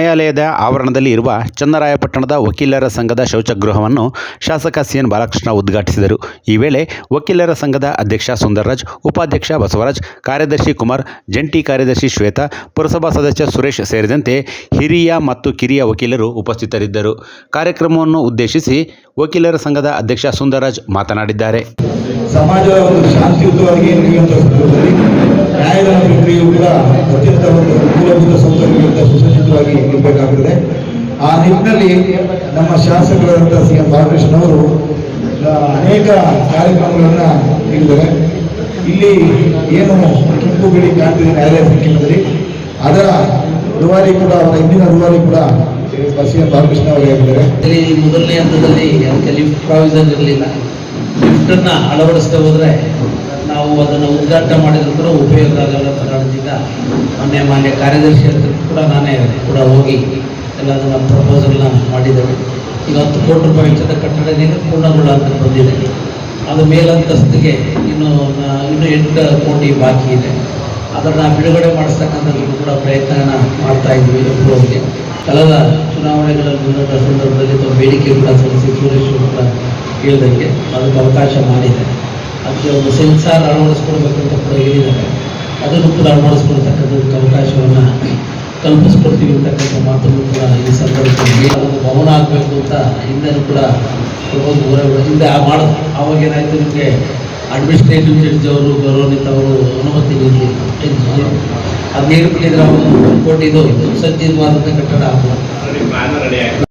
ನ್ಯಾಯಾಲಯದ ಆವರಣದಲ್ಲಿ ಇರುವ ಚನ್ನರಾಯಪಟ್ಟಣದ ವಕೀಲರ ಸಂಘದ ಶೌಚಗೃಹವನ್ನು ಶಾಸಕ ಸಿಎನ್ ಬಾಲಕೃಷ್ಣ ಉದ್ಘಾಟಿಸಿದರು. ಈ ವೇಳೆ ವಕೀಲರ ಸಂಘದ ಅಧ್ಯಕ್ಷ ಸುಂದರ್ರಾಜ್, ಉಪಾಧ್ಯಕ್ಷ ಬಸವರಾಜ್, ಕಾರ್ಯದರ್ಶಿ ಕುಮಾರ್, ಜಂಟಿ ಕಾರ್ಯದರ್ಶಿ ಶ್ವೇತಾ, ಪುರಸಭಾ ಸದಸ್ಯ ಸುರೇಶ್ ಸೇರಿದಂತೆ ಹಿರಿಯ ಮತ್ತು ಕಿರಿಯ ವಕೀಲರು ಉಪಸ್ಥಿತರಿದ್ದರು. ಕಾರ್ಯಕ್ರಮವನ್ನು ಉದ್ದೇಶಿಸಿ ವಕೀಲರ ಸಂಘದ ಅಧ್ಯಕ್ಷ ಸುಂದರ್ರಾಜ್ ಮಾತನಾಡಿದ್ದಾರೆ. ಸಮಾಜ ಒಂದು ಶಾಂತಿಯುತವಾಗಿ ನ್ಯಾಯದ ಪ್ರಕ್ರಿಯೆಯು ಕೂಡ ಅತ್ಯಂತ ಒಂದು ಮೂಲಭೂತ ಸಂಸ್ಥೆಗಳಿಂದ ಸುಸಜ್ಜಿತವಾಗಿ ಇರಬೇಕಾಗುತ್ತದೆ ಆ ನಿಟ್ಟಿನಲ್ಲಿ ನಮ್ಮ ಶಾಸಕರಾದಂಥ ಸಿ ಎಂ ಬಾಲಕೃಷ್ಣ ಅವರು ಅನೇಕ ಕಾರ್ಯಕ್ರಮಗಳನ್ನು ನೀಡಿದ್ದಾರೆ. ಇಲ್ಲಿ ಏನು ಕೆಂಪು ಬಿಳಿ ಕಾಣ್ತಿದೆ ನ್ಯಾಯಾಲಯ ಸಂಕೀರ್ಣದಲ್ಲಿ ಅದರ ರೂವಾರಿ ಕೂಡ, ಅವರ ಹಿಂದಿನ ರೂವಾರಿ ಕೂಡ ಸಿ ಎಂ ಬಾಲಕೃಷ್ಣ ಅವರೇ ಇಲ್ಲಿ ಮೊದಲನೇ ಹಂತದಲ್ಲಿ ಯಾವುದೇ ಲಿಫ್ಟ್ ಪ್ರಾವಿಸನ್ ಇರಲಿಲ್ಲ. ಲಿಫ್ಟನ್ನು ಅಳವಡಿಸ್ತಾ ಹೋದರೆ ನಾವು ಅದನ್ನು ಉದ್ಘಾಟನೆ ಮಾಡಿದ್ರು ಕೂಡ ಉಪಯೋಗ ಆಗಲ್ಲ ಕಾರಣದಿಂದ ಮೊನ್ನೆ ಮಾನ್ಯ ಕಾರ್ಯದರ್ಶಿ ಹತ್ರ ಕೂಡ ನಾನೇ ಕೂಡ ಹೋಗಿ ಎಲ್ಲ ಅದನ್ನು ಪ್ರಪೋಸಲ್ನ ಮಾಡಿದ್ದೇವೆ ಈಗ ಹತ್ತು ಕೋಟಿ ರೂಪಾಯಿ ವೆಚ್ಚದ ಕಟ್ಟಡ ನೀನು ಪೂರ್ಣಗೊಳ್ಳ ಅಂತ ಬಂದಿದೆ. ಅದು ಮೇಲಂತಸ್ತಿಗೆ ಇನ್ನು ಇನ್ನು ಎಂಟು ಕೋಟಿ ಬಾಕಿ ಇದೆ. ಅದನ್ನು ಬಿಡುಗಡೆ ಮಾಡಿಸ್ತಕ್ಕಂಥದ್ದು ಕೂಡ ಪ್ರಯತ್ನ ಮಾಡ್ತಾ ಇದ್ವಿ ಒಬ್ಬರೊಬ್ಬರಿಗೆ ಕಳೆದ ಚುನಾವಣೆಗಳಲ್ಲಿ ಬಂದಂಥ ಸಂದರ್ಭದಲ್ಲಿ ಬೇಡಿಕೆ ಕೂಡ ಸಲ್ಲಿಸಿ ಸುರೇಶ್ ಕೂಡ ಹೇಳಿದಂಗೆ ಅದಕ್ಕೆ ಅವಕಾಶ ಮಾಡಿದೆ ಅದಕ್ಕೆ ಒಂದು ಸೆನ್ಸಾರ್ ಅಳವಡಿಸ್ಕೊಳ್ಬೇಕಂತ ಕೂಡ ಹೇಳಿದ್ದಾರೆ. ಅದನ್ನು ಕೂಡ ಅಳವಡಿಸ್ಕೊಡ್ತಕ್ಕಂಥದ್ದಕ್ಕೆ ಅವಕಾಶವನ್ನು ಕಲ್ಪಿಸ್ಕೊಡ್ತೀವಿ ಅಂತಕ್ಕಂಥ ಮಾತನ್ನು ಕೂಡ ಈ ಸಂದರ್ಭದಲ್ಲಿ ಒಂದು ಭವನ ಆಗಬೇಕು ಅಂತ ಹಿಂದೆನೂ ಕೂಡ ಪ್ರಪೋಸ್ ಹಿಂದೆ ಆ ಮಾಡೋದು ಆವಾಗ ಏನಾಯಿತು ನಿಮಗೆ? ಅಡ್ಮಿನಿಸ್ಟ್ರೇಟಿವ್ ಜಡ್ಜ್ ಅವರು ಗೌರವಾನ್ವಿತ ಅವರು ಅನುಮತಿ ನೀಡಲಿ ಅದು ನೀಡಿದ್ರೆ ಅವರು ಕೋಟಿದು ಸಜ್ಜಿತವಾದಂಥ ಕಟ್ಟಡ ಆಗಲ್ಲ